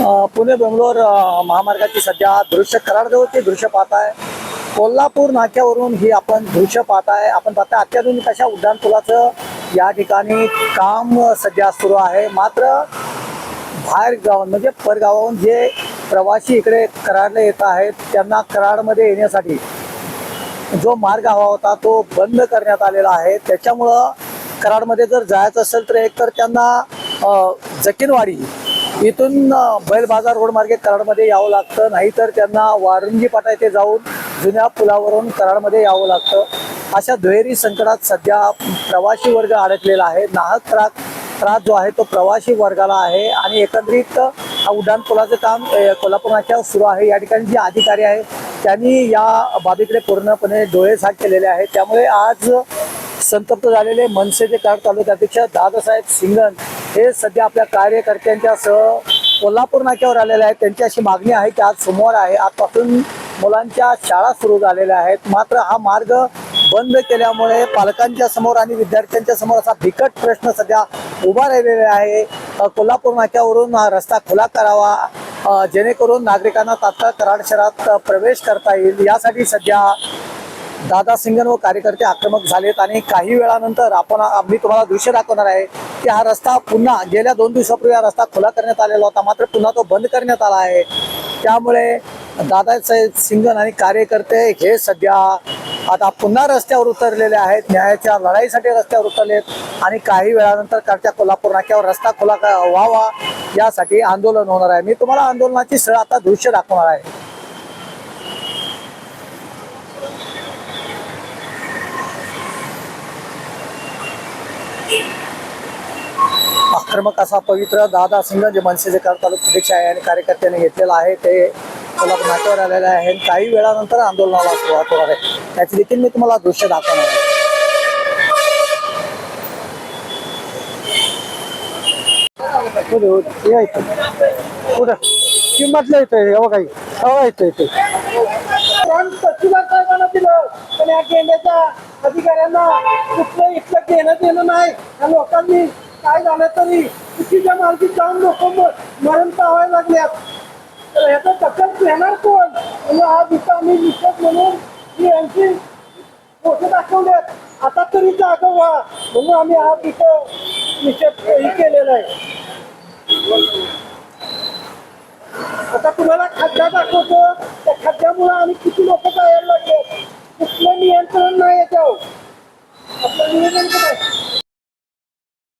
पुणे बेंगलोर महामार्गाची सध्या दृश्य कराडजवळची दृश्य पाहत आहे. कोल्हापूर नाक्यावरून ही आपण दृश्य पाहताय आपण पाहताय अत्याधुनिक अशा उड्डाणपुलाचं या ठिकाणी काम सध्या सुरू आहे. मात्र बाहेर गाव म्हणजे परगावाहून जे प्रवासी इकडे कराडला येत आहेत त्यांना कराडमध्ये येण्यासाठी जो मार्ग हवा होता तो बंद करण्यात आलेला आहे. त्याच्यामुळं कराडमध्ये जर जायचं असेल तर एकतर त्यांना अ, जकीनवाडी इथून बैल बाजार रोड मार्गे कराडमध्ये यावं लागतं. नाहीतर त्यांना वारंगी पाटा येथे जाऊन जुन्या पुलावरून कराडमध्ये यावं लागतं. अशा दुहेरी संकटात सध्या प्रवासी वर्ग अडकलेला आहे. नाहक त्रास त्रास जो आहे तो प्रवासी वर्गाला आहे आणि एकंदरीत हा काम अ, सुरू आहे. या ठिकाणी जे अधिकारी आहेत त्यांनी या बाबीकडे पूर्णपणे डोळे केलेले आहेत. त्यामुळे आज संतप्त झालेले मनसेचे कराड तालुक्यापेक्षा दादासाहेब सिंगन हे सध्या आपल्या कार्यकर्त्यांच्या सह कोल्हापूर नाक्यावर आलेले आहेत. त्यांची अशी मागणी आहे की आज सोमवार आहे. आजपासून मुलांच्या शाळा सुरू झालेल्या आहेत. मात्र हा मार्ग बंद केल्यामुळे पालकांच्या समोर आणि विद्यार्थ्यांच्या समोर असा बिकट प्रश्न सध्या उभा राहिलेला आहे. कोल्हापूर नाक्यावरून हा रस्ता खुला करावा. जेणेकरून नागरिकांना तात्काळ कराड शहरात प्रवेश करता येईल. यासाठी सध्या दादा सिंगन व कार्यकर्ते आक्रमक झालेत आणि काही वेळानंतर आपण मी तुम्हाला दृश्य दाखवणार आहे की हा रस्ता पुन्हा गेल्या दोन दिवसापूर्वी हा रस्ता खुला करण्यात आलेला होता मात्र पुन्हा तो बंद करण्यात आला आहे. त्यामुळे दादासाहेब सिंगन आणि कार्यकर्ते हे सध्या आता पुन्हा रस्त्यावर उतरलेले आहेत न्यायाच्या लढाईसाठी रस्त्यावर उतरलेत आणि काही वेळानंतर करत्या कोल्हापूर नाक्यावर रस्ता खुला क- व्हावा यासाठी आंदोलन होणार आहे. मी तुम्हाला आंदोलनाची सळ आता दृश्य दाखवणार आहे. आक्रमक असा पवित्र दादा सिंग जे मनसेचे कर अध्यक्ष आहे आणि कार्यकर्त्यांनी घेतलेला आहे ते कोल्हापूर नाट्यावर आलेले आहे काही वेळानंतर आंदोलनाला सुरुवात होणार आहे. त्याची देखील मी तुम्हाला दृश्य दाखवणार आहे. कुठे कुठे कुठं हे काही. हवा येतोय इथे. पण दिलं पण या केंद्राच्या अधिकाऱ्यांना कुठलं इथलं घेणं देणं नाही. या लोकांनी काय झालं तरी चुकीच्या मार्गी जाऊन लोक मरण पाहायला लागल्यात. तर ह्याचा दखल घेणार कोण? म्हणजे हा इथं आम्ही निषेध म्हणून ही यांची फोटो दाखवल्यात. आता तरी जागा व्हा. म्हणून आम्ही हा इथं निषेध हे केलेला आहे. आता तुम्हाला खड्डा दाखवतो. त्या खड्ड्यामुळे आम्ही किती लोक जायला लागले कुठलं नियंत्रण नाही याच्यावर. आपलं निवेदन काय